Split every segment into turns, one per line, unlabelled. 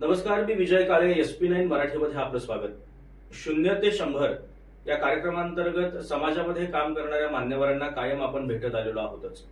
नमस्कार मी Vijay Kale S P nine मराठीमध्ये आपलं स्वागत. शून्य ते शंभर या कार्यक्रमांतर्गत समाजामध्ये काम करणाऱ्या मान्यवरांना कायम आपण भेटत आलेलो आहोतच.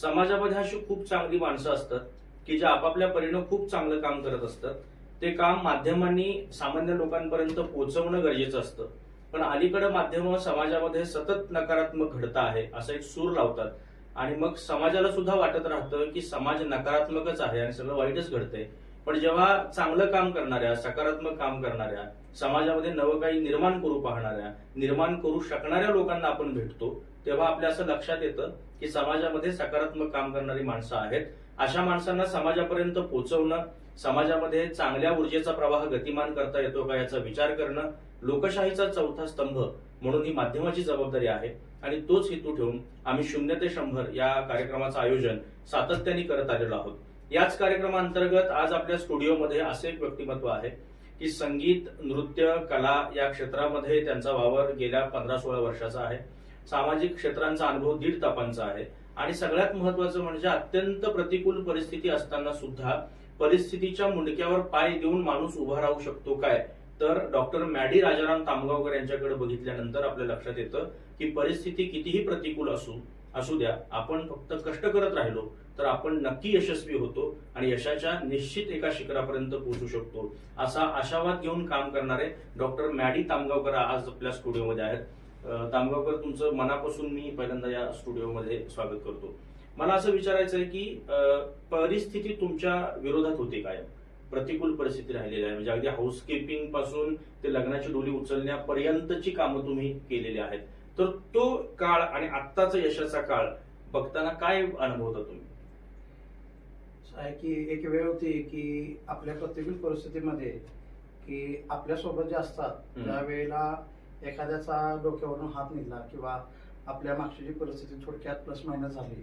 समाजामध्ये अशी खूप चांगली माणसं असतात की जे आपापल्या परीनं खूप चांगलं काम करत असतात. ते काम माध्यमांनी सामान्य लोकांपर्यंत पोहोचवणं गरजेचं असतं. पण अलीकडे माध्यम समाजामध्ये सतत नकारात्मक घडता आहे असं एक सूर लावतात. आणि मग समाजाला सुद्धा वाटत राहतं की समाज नकारात्मकच आहे आणि सगळं वाईटच घडतंय. पण जेव्हा चांगलं काम करणाऱ्या सकारात्मक काम करणाऱ्या समाजामध्ये नवं काही निर्माण करू पाहणाऱ्या निर्माण करू शकणाऱ्या लोकांना आपण भेटतो तेव्हा आपल्या असं लक्षात येतं की समाजामध्ये सकारात्मक काम करणारी माणसं आहेत. अशा माणसांना समाजापर्यंत पोहोचवणं समाजामध्ये चांगल्या ऊर्जेचा प्रवाह गतिमान करता येतो का याचा विचार करणं लोकशाहीचा चौथा स्तंभ म्हणून ही माध्यमाची जबाबदारी आहे. आणि तोच हेतू ठेवून आम्ही शून्य ते शंभर या कार्यक्रमाचं आयोजन सातत्याने करत आलेलो आहोत. याच कार्यक्रमांतर्गत आज आपल्या स्टुडिओमध्ये असे एक व्यक्तिमत्व आहे की संगीत नृत्य कला या क्षेत्रामध्ये त्यांचा वावर गेल्या पंधरा सोळा वर्षाचा आहे. सामाजिक क्षेत्रांचा अनुभव दीड तापांचा आहे. आणि सगळ्यात महत्वाचं म्हणजे अत्यंत प्रतिकूल परिस्थिती असताना सुद्धा परिस्थितीच्या मुंडक्यावर पाय देऊन माणूस उभा राहू शकतो काय? तर डॉक्टर मॅडी राजाराम तामगावकर यांच्याकडे बघितल्यानंतर आपल्या लक्षात येतं की परिस्थिती कितीही प्रतिकूल असू असू द्या आपण फक्त कष्ट करत राहिलो तर आपण नक्की यशस्वी होतो आणि यशाच्या निश्चित एका शिखरापर्यंत पोहोचू शकतो. असा आशावाद घेऊन काम करणारे डॉक्टर मॅडी तामगावकर आज आपल्या स्टुडिओमध्ये आहेत. तामगावकर तुमचं मनापासून मी पहिल्यांदा या स्टुडिओमध्ये स्वागत करतो. मला असं विचारायचं आहे की परिस्थिती तुमच्या विरोधात होती काय? प्रतिकूल परिस्थिती राहिलेली आहे. म्हणजे अगदी हाऊसकीपिंगपासून ते लग्नाची डोली उचलण्यापर्यंतची कामं तुम्ही केलेली आहेत. तर तो काळ आणि आत्ताचा यशाचा काळ बघताना काय अनुभवता तुम्ही
की एक वेळ होती की आपल्या प्रतिकूल परिस्थितीमध्ये की आपल्यासोबत जे असतात
हम्म.
त्यावेळेला एखाद्याचा डोक्यावरून हात निघला किंवा आपल्या मागची जी परिस्थिती थोडक्यात प्लस मायनस झाली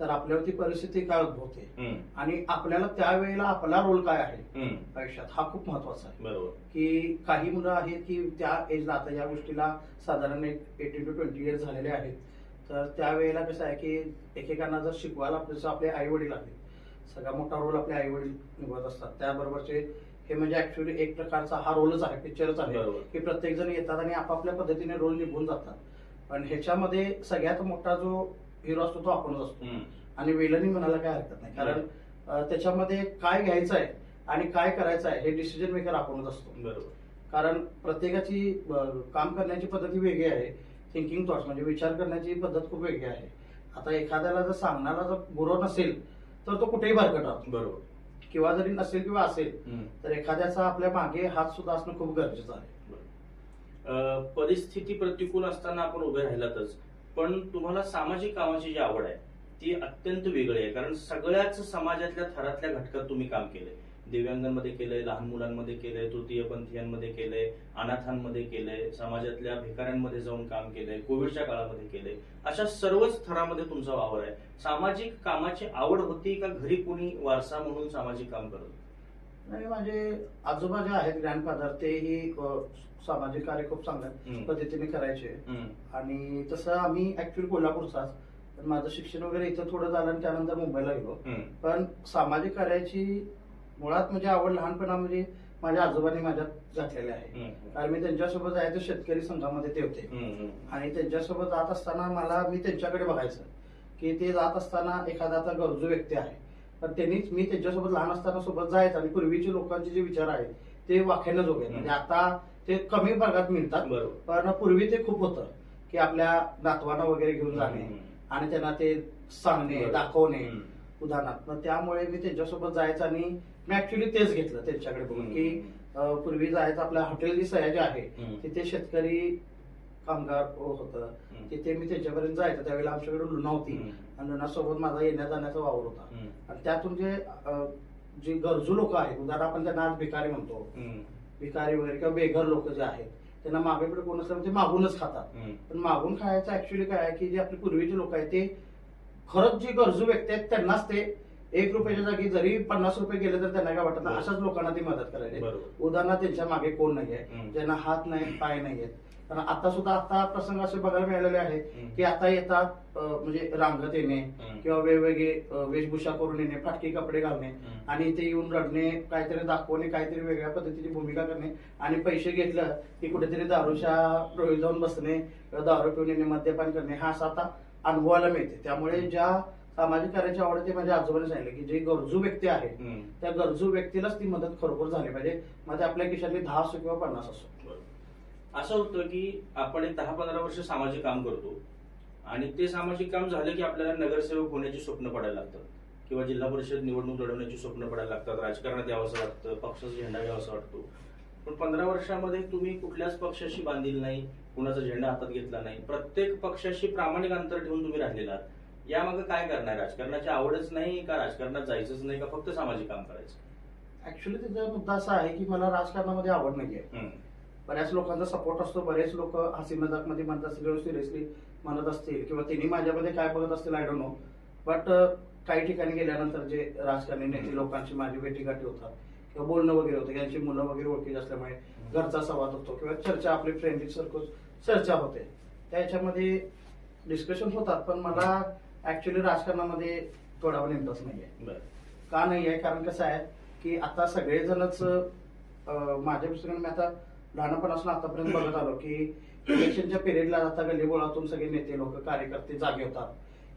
तर आपल्यावरती परिस्थिती काय उद्भवते? आणि आपल्याला त्यावेळेला आपला रोल काय आहे? आयुष्यात हा खूप महत्त्वाचा आहे. की काही मुलं आहेत की त्या एजला आता या गोष्टीला साधारण एक एटीन टू ट्वेंटी इयर्स झालेले आहेत. तर त्यावेळेला कसं आहे की एकेकांना जर शिकवायला जसं आपले आई वडील आहेत सगळा मोठा रोल आपले आई वडील निभवत असतात. त्याबरोबरचे हे म्हणजे ऍक्च्युली एक प्रकारचा हा रोलच आहे पिक्चरच आहे. की प्रत्येक जण येतात आणि आपापल्या पद्धतीने रोल निभून जातात. पण ह्याच्यामध्ये सगळ्यात मोठा जो हिरो असतो तो आपणच असतो. आणि विलनी म्हणायला काय हरकत नाही. कारण त्याच्यामध्ये काय घ्यायचं आहे आणि काय करायचं आहे हे डिसिजन मेकर आपणच असतो.
बरोबर.
कारण प्रत्येकाची काम करण्याची पद्धत वेगळी आहे. थिंकिंग थॉट्स म्हणजे विचार करण्याची पद्धत खूप वेगळी आहे. आता एखाद्याला जर सांगणारा जर गुरु नसेल तर तो कुठेही भरकट राहतो.
बरोबर.
किंवा जरी नसेल किंवा असेल. तर एखाद्याचा आपल्या मागे हात सुद्धा असणं खूप गरजेचं आहे.
परिस्थिती प्रतिकूल असताना आपण उभे राहिलातच. पण तुम्हाला सामाजिक कामाची जी आवड आहे ती अत्यंत वेगळी आहे. कारण सगळ्याच समाजातल्या थरातल्या घटकात तुम्ही काम केलंय. दिव्यांगांमध्ये केलंय लहान मुलांमध्ये केलंय तृतीयपंथीयांमध्ये केलंय अनाथांमध्ये केलंय समाजातल्या भिकाऱ्यांमध्ये जाऊन काम केलंय कोविडच्या काळामध्ये केलंय. अशा सर्वच थरामध्ये तुमचा वावर आहे. सामाजिक कामाची आवड होती का घरी कोणी वारसा म्हणून सामाजिक काम करत
आणि माझे आजोबा जे आहेत ग्रँडफादर तेही सामाजिक कार्य खूप चांगल्या. पद्धतीने करायचे. आणि तसं आम्ही ऍक्च्युअली कोल्हापूरचाच पण माझं शिक्षण वगैरे इथं थोडं झालं आणि त्यानंतर मुंबईला गेलो. पण सामाजिक कार्याची मुळात म्हणजे आवड लहानपणामध्ये माझ्या आजोबांनी माझ्यात घातलेली आहे. कारण मी त्यांच्यासोबत जायचो शेतकरी संघामध्ये ते होते. आणि त्यांच्यासोबत जात असताना मला मी त्यांच्याकडे बघायचं की ते जात असताना एखादा आता गरजू व्यक्ती आहे पण त्यांनीच मी त्यांच्यासोबत लहान असताना सोबत जायचं आणि पूर्वीचे लोकांचे जे विचार आहेत ते वाख्यानं जोगे. म्हणजे आता ते कमी भागात मिळतात
बरोबर
पण पूर्वी ते खूप होतं की आपल्या नातवांना वगैरे घेऊन जाणे. आणि त्यांना ते सांगणे. दाखवणे. उदाहरणार्थ मग त्यामुळे मी त्यांच्यासोबत जायचं आणि मी ऍक्च्युली तेच घेतलं त्यांच्याकडे बघून की पूर्वी जायचं आपल्या हॉटेल जी सयाजी आहे. तिथे शेतकरी कामगार होतं. तिथे मी त्यांच्यापर्यंत जायचं त्यावेळेला आमच्याकडे लुना होती. आणि लुनासोबत माझा येण्या जाण्याचा वावर होता. आणि त्यातून जे जे गरजू लोक आहेत उदाहरण आपण त्यांना आज भिकारी म्हणतो. भिकारी वगैरे किंवा बेघर लोक जे आहेत त्यांना मागे पुढे कोण असलं ते मागूनच खातात. पण मागून खायचं ऍक्च्युली काय आहे की जे आपले पूर्वीचे लोक आहेत ते खरंच जी गरजू व्यक्ती आहेत त्यांनाच ते एक रुपयाच्या जागी जरी पन्नास रुपये गेले तर त्यांना काय वाटत. अशाच लोकांना ती मदत करायची उदाहरणार्थ त्यांच्या मागे कोण नाही आहे. ज्यांना हात नाही पाय नाही आहेत पण आता सुद्धा आता प्रसंग असे बघायला मिळालेले
हम्म.
की आता येतात म्हणजे रांगत येणे. किंवा वेगवेगळे वेशभूषा करून येणे फाटके कपडे घालणे. आणि इथे येऊन रडणे काहीतरी दाखवणे काहीतरी वेगळ्या पद्धतीची भूमिका करणे आणि पैसे घेतलं की कुठेतरी दारूच्या डोळी जाऊन बसणे किंवा दारू पिऊन येणे मद्यपान करणे हा असा आता अनुभवायला मिळते त्यामुळे ज्या सामाजिक कार्याची आवड आहे ते माझ्या आजोबाने सांगितलं की जे गरजू व्यक्ती आहे. त्या गरजू व्यक्तीलाच ती मदत खरोखर झाली पाहिजे मग ते आपल्या खिशातली दहा असो किंवा पन्नास असो.
असं होतं की आपण एक दहा पंधरा वर्ष सामाजिक काम करतो आणि ते सामाजिक काम झालं की आपल्याला नगरसेवक होण्याची स्वप्न पडायला लागतात किंवा जिल्हा परिषद निवडणूक लढवण्याची स्वप्न पडायला लागतात राजकारणात यावंसं वाटतं पक्षाचा झेंडा घ्यावासा वाटतो. पण पंधरा वर्षामध्ये तुम्ही कुठल्याच पक्षाशी बांधील नाही कुणाचा झेंडा हातात घेतला नाही प्रत्येक पक्षाशी प्रामाणिक अंतर ठेवून तुम्ही राहिलेला यामागे काय करणार राजकारणाची आवडच नाही का? राजकारणात जायचंच नाही का? फक्त सामाजिक काम करायचं.
ऍक्च्युली त्याचा मुद्दा असा आहे की मला राजकारणामध्ये आवड नाहीये.
हम्म.
बऱ्याच लोकांचा सपोर्ट असतो. बरेच लोक हसी मजाकमध्ये म्हणत असतील किंवा सिरियसली म्हणत असतील. किंवा त्यांनी माझ्यामध्ये काय बघत असतील आय डोंट नो बट काही ठिकाणी गेल्यानंतर जे राजकारणी नेते लोकांची माझी भेटीगाठी होतात किंवा बोलणं वगैरे होतं यांची मुलं वगैरे ओळखीची असल्यामुळे घरचा संवाद होतो किंवा चर्चा आपली फ्रेंडली सर्कल चर्चा होते. त्याच्यामध्ये डिस्कशन होतात पण मला ऍक्च्युली राजकारणामध्ये थोडा पण इंटरेस्ट नाहीये. का नाही आहे कारण कसं आहे की आता सगळेजणच माझ्या पुस्तकाने मी आता लहानपणापासून आतापर्यंत बघत आलो की इलेक्शनच्या पिरियडला आता गल्लीबोळातून सगळे नेते लोक कार्यकर्ते जागे होतात.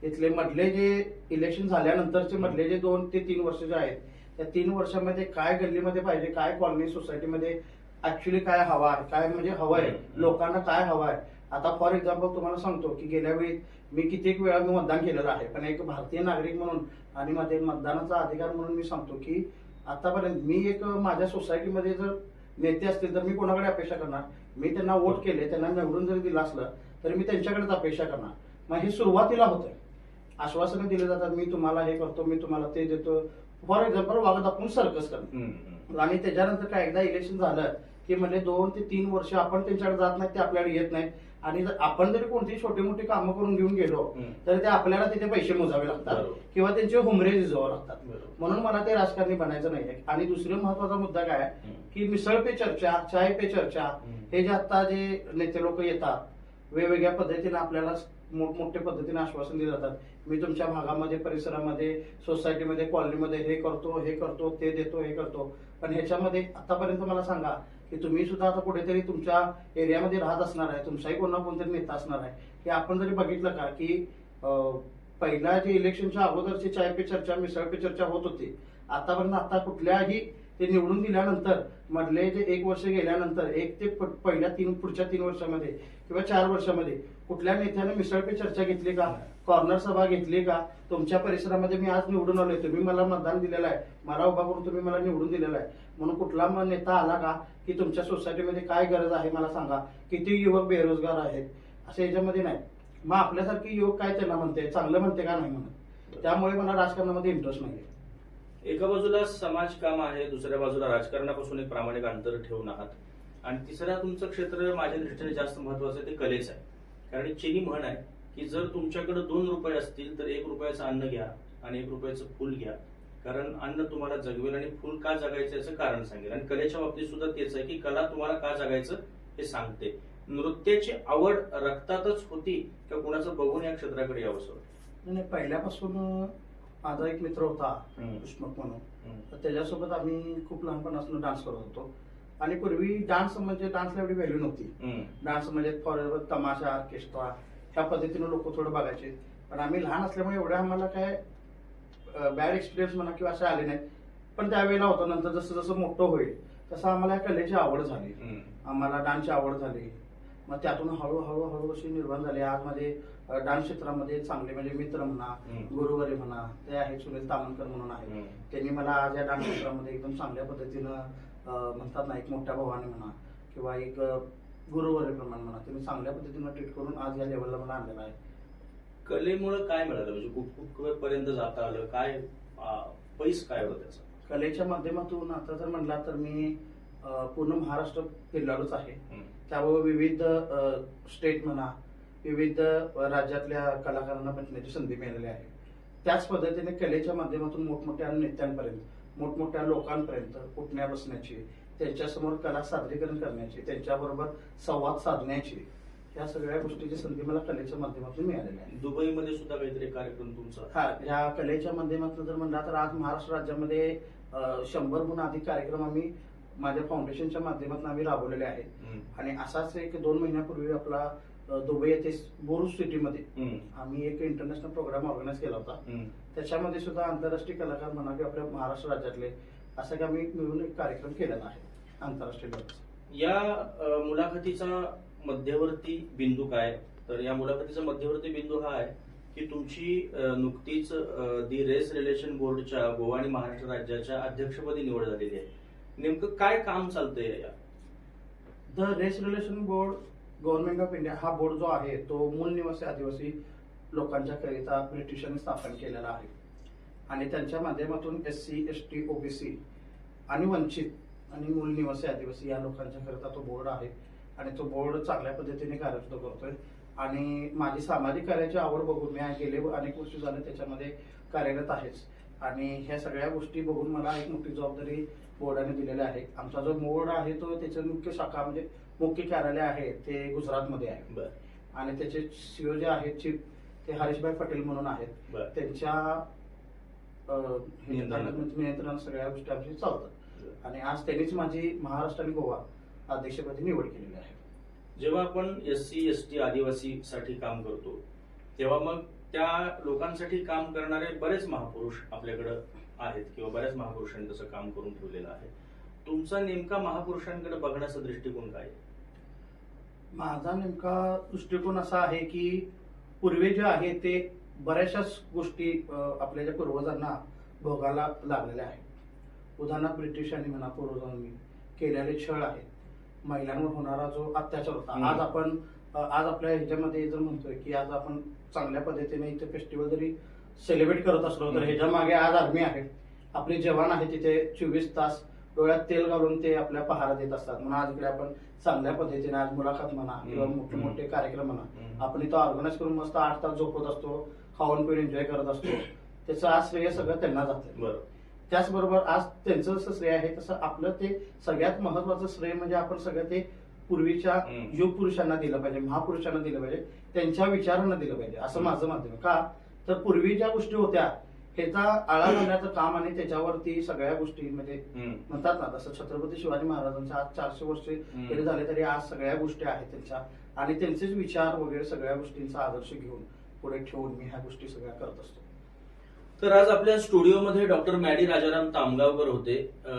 इथले मधले जे इलेक्शन झाल्यानंतरचे मधले जे दोन ते तीन वर्ष जे आहेत त्या तीन वर्षामध्ये काय गल्लीमध्ये पाहिजे काय कॉलनी सोसायटीमध्ये ऍक्च्युली काय हवा आहे काय म्हणजे हवं आहे लोकांना काय हवं आहे. आता फॉर एक्झाम्पल तुम्हाला सांगतो की गेल्या वेळी मी कित्येक वेळा मी मतदान केलेलं आहे पण एक भारतीय नागरिक म्हणून आणि माझे मतदानाचा अधिकार म्हणून मी सांगतो की आतापर्यंत मी एक माझ्या सोसायटीमध्ये जर नेते असतील तर मी कोणाकडे अपेक्षा करणार? मी त्यांना वोट केले त्यांना निवडून जरी दिलं असलं तर मी त्यांच्याकडेच अपेक्षा करणार. मग हे सुरुवातीला होतं आश्वासनं दिले जातात मी तुम्हाला हे करतो मी तुम्हाला ते देतो. फॉर एक्झाम्पल वागत आपण सर्कस.
हम्म.
आणि त्याच्यानंतर काय एकदा इलेक्शन झालं की म्हणजे दोन ते तीन वर्ष आपण त्यांच्याकडे जात नाही ते आपल्याकडे येत नाहीत. आणि जर आपण जरी कोणती छोटी मोठी कामं करून घेऊन गेलो. तर ते आपल्याला तिथे पैसे मोजावे लागतात. किंवा त्यांचे हुमरे झिजवावे लागतात. म्हणून मला ते राजकारणी बनायचं नाही आणि दुसरा महत्त्वाचा मुद्दा काय. की मिसळ पे चर्चा चाय पे चर्चा. हे जे आता जे नेते लोक येतात वेगवेगळ्या पद्धतीने आपल्याला मोठमोठ्या पद्धतीने आश्वासन दिले जातात मी तुमच्या भागामध्ये परिसरामध्ये सोसायटीमध्ये कॉलनीमध्ये हे करतो हे करतो ते देतो हे करतो पण ह्याच्यामध्ये आतापर्यंत मला सांगा की तुम्ही सुद्धा आता कुठेतरी तुमच्या एरियामध्ये राहत असणार आहे तुमचाही कोणा कोणतरी नेता असणार आहे. हे आपण जरी बघितलं का की पहिल्या पहिला जे इलेक्शनच्या अगोदरची चाय पे चर्चा मिसळ पे चर्चा होत होती आतापर्यंत आता कुठल्याही ते निवडून दिल्यानंतर मधले जे एक वर्ष गेल्यानंतर एक ते प- पहिल्या तीन पुढच्या तीन वर्षामध्ये किंवा चार वर्षामध्ये कुठल्या नेत्यानं मिसळपे चर्चा घेतली का? कॉर्नर सभा घेतली का? तुमच्या परिसरामध्ये मी आज निवडून आलोय. तुम्ही मला मतदान दिलेलं आहे. मला उभा करून तुम्ही मला निवडून दिलेलं आहे. म्हणून कुठला नेता आला का? की तुमच्या सोसायटीमध्ये काय गरज आहे मला सांगा. किती युवक बेरोजगार आहेत? असं याच्यामध्ये नाही. मग आपल्यासारखी युवक काय त्यांना म्हणते? चांगलं म्हणते का नाही म्हणत? त्यामुळे मला राजकारणामध्ये इंटरेस्ट नाही
एका बाजूला समाज काम आहे दुसऱ्या बाजूला राजकारणापासून एक प्रामाणिक अंतर ठेवून आहात. आणि तिसऱ्या तुमचं क्षेत्र माझ्या दृष्टीने जास्त महत्वाचं आहे ते कलेचं आहे. कारण चिनी म्हण आहे की जर तुमच्याकडे दोन रुपये असतील तर एक रुपयाचं अन्न घ्या आणि एक रुपयाचं फुल घ्या. कारण अन्न तुम्हाला जगवेल आणि फुल का जगायचं याचं कारण सांगेल. आणि कलेच्या बाबतीत सुद्धा तेच आहे की कला तुम्हाला का जगायचं हे सांगते. नृत्याची आवड रक्तातच होती का कुणाचं बघून या क्षेत्राकडे यावं?
नाही पहिल्यापासून माझा एक मित्र होता. उष्मक म्हणून. त्याच्यासोबत आम्ही खूप लहानपणापासून डान्स करत होतो. आणि पूर्वी डान्स म्हणजे डान्सला एवढी व्हॅल्यू नव्हती. डान्स म्हणजे फॉर तमाशा ऑर्केस्ट्रा ह्या पद्धतीने लोक थोडं बघायचे पण आम्ही लहान असल्यामुळे एवढ्या आम्हाला काय बॅड एक्सपिरियन्स म्हणा किंवा असे आले नाहीत पण त्यावेळेला होतं नंतर जसं जसं मोठं होईल तसं आम्हाला या कलेची आवड झाली. आम्हाला डान्सची आवड झाली मग त्यातून हळूहळू हळू अशी निर्माण झाली आज माझे डान्स क्षेत्रामध्ये चांगले म्हणजे मित्र म्हणा. गुरुवारी म्हणा ते आहेत सुनील तामणकर म्हणून आहे. त्यांनी मला आज या डान्स क्षेत्रामध्ये एकदम चांगल्या पद्धतीनं म्हणतात ना एक मोठ्या भावाने म्हणा किंवा एक गुरुवारी प्रमाणे म्हणा त्यांनी चांगल्या पद्धतीनं ट्रीट करून आज या लेवलला मला आणलेलं आहे.
कलेमुळे काय मिळालं? म्हणजे कुठ कुठपर्यंत जाता आलं? काय पैस काय होतं त्याचं?
कलेच्या माध्यमातून आता जर म्हणला तर मी पूर्ण महाराष्ट्र फिरलालोच आहे. त्यामुळे विविध स्टेट म्हणा विविध राज्यातल्या कलाकारांना भेटण्याची संधी मिळालेली आहे. त्याच पद्धतीने कलेच्या माध्यमातून मोठमोठ्या नेत्यांपर्यंत मोठमोठ्या लोकांपर्यंत उठण्या बसण्याची त्यांच्यासमोर कला सादरीकरण करण्याची त्यांच्याबरोबर संवाद साधण्याची या सगळ्या गोष्टीची संधी मला कलेच्या माध्यमातून मिळालेली आहे
दुबईमध्ये सुद्धा काहीतरी कार्यक्रम तुमचा
हा ह्या कलेच्या माध्यमातून जर म्हणला तर आज महाराष्ट्र राज्यामध्ये शंभरहून अधिक कार्यक्रम आम्ही माझ्या फाउंडेशनच्या माध्यमातून आम्ही राबवलेले आहेत. आणि असाच एक दोन महिन्यापूर्वी आपला दुबई येथे बोरुस सिटीमध्ये. आम्ही एक इंटरनॅशनल प्रोग्राम ऑर्गनाईज केला होता. त्याच्यामध्ये सुद्धा आंतरराष्ट्रीय कलाकार म्हणा की आपल्या महाराष्ट्र राज्यातले असं की आम्ही मिळून एक कार्यक्रम केलेला आहे आंतरराष्ट्रीय लेवलचा
या मुलाखतीचा मध्यवर्ती बिंदू काय? तर या मुलाखतीचा मध्यवर्ती बिंदू हा आहे की तुमची नुकतीच दी रेस रिलेशन बोर्डच्या गोवा आणि महाराष्ट्र राज्याच्या अध्यक्षपदी निवड झालेली आहे. नेमकं काय काम चालतंय या?
The race relation board government of India हा बोर्ड जो आहे तो मूल निवासी आदिवासी लोकांच्या करिता ब्रिटिशांनी स्थापन केलेला आहे. आणि त्यांच्या माध्यमातून S C S T OBC आणि वंचित आणि मूल निवासी आदिवासी या लोकांच्या करता तो बोर्ड आहे. आणि तो बोर्ड चांगल्या पद्धतीने कार्यरत करतोय. आणि माझी सामाजिक कार्याची आवड बघून मी गेले अनेक वर्ष झाले त्याच्यामध्ये कार्यरत आहेच. आणि ह्या सगळ्या गोष्टी बघून मला एक मोठी जबाबदारी बोर्डाने दिलेली आहे. आमचा जो बोर्ड आहे तो त्याचं मुख्य शाखा म्हणजे मुख्य कार्यालय आहे ते गुजरातमध्ये आहे.
बर.
आणि त्याचे सीओ जे आहेत चीफ ते हरीशभाई पटेल म्हणून आहेत.
बर.
त्यांच्या अं,
नियंत्रणात.
नियंत्रणात सगळ्या गोष्टी आमची चालतात. आणि आज त्यांनीच माझी महाराष्ट्र आणि गोवा अध्यक्षपदी निवड केलेली आहे.
जेव्हा आपण एस सी एस टी आदिवासी साठी काम करतो तेव्हा मग त्या लोकांसाठी काम करणारे बरेच महापुरुष आपल्याकडं आहेत किंवा बऱ्याच महापुरुषांनी तसं काम करून ठेवलेलं आहे. तुमचा नेमका महापुरुषांकडे बघण्याचा दृष्टिकोन काय आहे?
माझा नेमका दृष्टिकोन असा आहे की पूर्वी जे आहे ते बऱ्याचशाच गोष्टी आपल्या ज्या पूर्वजांना भोगायला लागलेल्या आहेत उदाहरणार्थ ब्रिटिशांनी म्हणा पूर्वजांनी केलेले छळ आहेत महिलांवर होणारा जो अत्याचार होता. आज आपण आज आपल्या ह्याच्यामध्ये जर म्हणतोय की आज आपण चांगल्या पद्धतीने इथे फेस्टिवल जरी सेलिब्रेट करत असलो तर. ह्याच्या मागे आज आर्मी आहे आपले जवान आहे तिथे चोवीस तास डोळ्यात तेल घालून ते आपल्या पहारा देत असतात म्हणून आज इकडे आपण चांगल्या पद्धतीने आज मुलाखत म्हणा किंवा. मोठे मोठे कार्यक्रम म्हणा. आपण इथं ऑर्गनाईज करून मस्त आठ तास झोपत असतो खाऊन पिऊन एन्जॉय करत असतो त्याचं आज श्रेय सगळं त्यांना जातं
बरं
त्याचबरोबर आज त्यांचं जसं श्रेय आहे तसं आपलं ते सगळ्यात महत्वाचं श्रेय म्हणजे आपण सगळं ते पूर्वीच्या. युग पुरुषांना दिलं पाहिजे महापुरुषांना दिलं पाहिजे त्यांच्या विचारांना दिलं पाहिजे असं. माझं माध्यम. का तर पूर्वी ज्या गोष्टी होत्या ह्याचा आळा घालण्याचं काम आणि त्याच्यावरती सगळ्या गोष्टी म्हणजे. म्हणतात ना तसं छत्रपती शिवाजी महाराजांच्या आज चारशे वर्षे. जरी झाले तरी आज सगळ्या गोष्टी आहेत त्यांच्या. आणि त्यांचेच विचार वगैरे सगळ्या गोष्टींचा आदर्श घेऊन पुढे ठेवून मी ह्या गोष्टी सगळ्या करत असतो.
तर आज आपल्या स्टुडिओमध्ये डॉक्टर मॅडी राजाराम तामगावकर होते.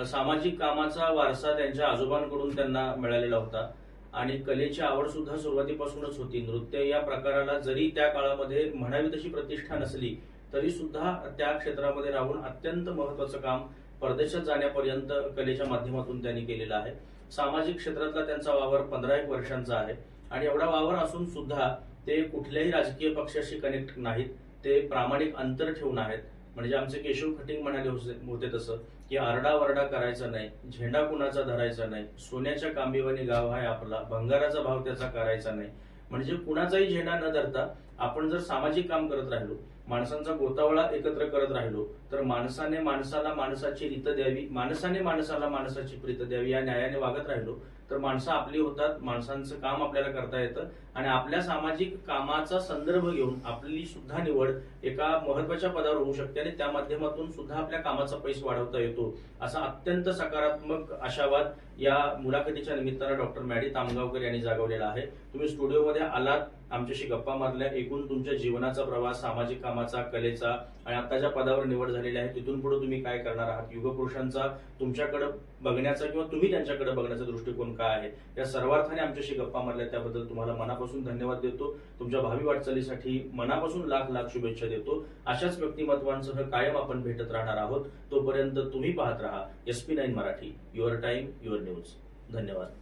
सामाजिक कामाचा वारसा त्यांच्या आजोबांकडून त्यांना मिळालेला होता. आणि कलेची आवड सुद्धा सुरुवातीपासूनच होती. नृत्य या प्रकाराला जरी त्या काळामध्ये म्हणावी तशी प्रतिष्ठा नसली तरी सुद्धा त्या क्षेत्रामध्ये राहून अत्यंत महत्वाचं काम परदेशात जाण्यापर्यंत कलेच्या माध्यमातून त्यांनी केलेलं आहे. सामाजिक क्षेत्रातला त्यांचा वावर पंधरा एक वर्षांचा आहे. आणि एवढा वावर असून सुद्धा ते कुठल्याही राजकीय पक्षाशी कनेक्ट नाहीत. ते प्रामाणिक अंतर ठेवून आहेत. म्हणजे आमचे केशव खटिंग म्हणाले होते होते तसं की आरडावरडा करायचा नाही झेंडा कुणाचा धरायचा नाही सोन्याच्या कांबिवानी गाव आहे आपला भंगाराचा भाव त्याचा करायचा नाही. म्हणजे कुणाचाही झेंडा न धरता आपण जर सामाजिक काम करत राहिलो माणसांचा गोतावळा एकत्र करत राहिलो तर माणसाने माणसाला माणसाची रीत द्यावी माणसाने माणसाला माणसाची प्रीत द्यावी या न्यायाने वागत राहिलो. तर माणसं आपली होतात माणसांचं काम आपल्याला करता येतं. आणि आपल्या सामाजिक कामाचा संदर्भ घेऊन आपली सुद्धा निवड एका महत्त्वाच्या पदावर होऊ शकते आणि त्या माध्यमातून सुद्धा आपल्या कामाचा पैस वाढवता येतो. असा अत्यंत सकारात्मक आशावाद या मुलाखतीच्या निमित्तानं डॉक्टर मॅडी तामगावकर यांनी जागवलेला आहे. तुम्ही स्टुडिओमध्ये आलात आमच्याशी गप्पा मारल्या एकूण तुमच्या जीवनाचा प्रवास सामाजिक कामाचा कलेचा आणि आता ज्या पदावर निवड झालेली आहे. तिथून पुढे तुम्ही काय करणार आहात? युगपुरुषांचा तुमच्याकडे बघण्याचा किंवा तुम्ही त्यांच्याकडे बघण्याचा दृष्टिकोन काय आहे. या सर्वार्थाने आमच्याशी गप्पा मारल्या त्याबद्दल तुम्हाला मनापासून धन्यवाद देतो. तुमच्या भावी वाटचालीसाठी मनापासून लाख लाख शुभेच्छा देतो. अशाच व्यक्तिमत्वांसह कायम आपण भेटत राहणार आहोत. तोपर्यंत तुम्ही पाहत राहा. S P nine Marathi. Your time your news. धन्यवाद.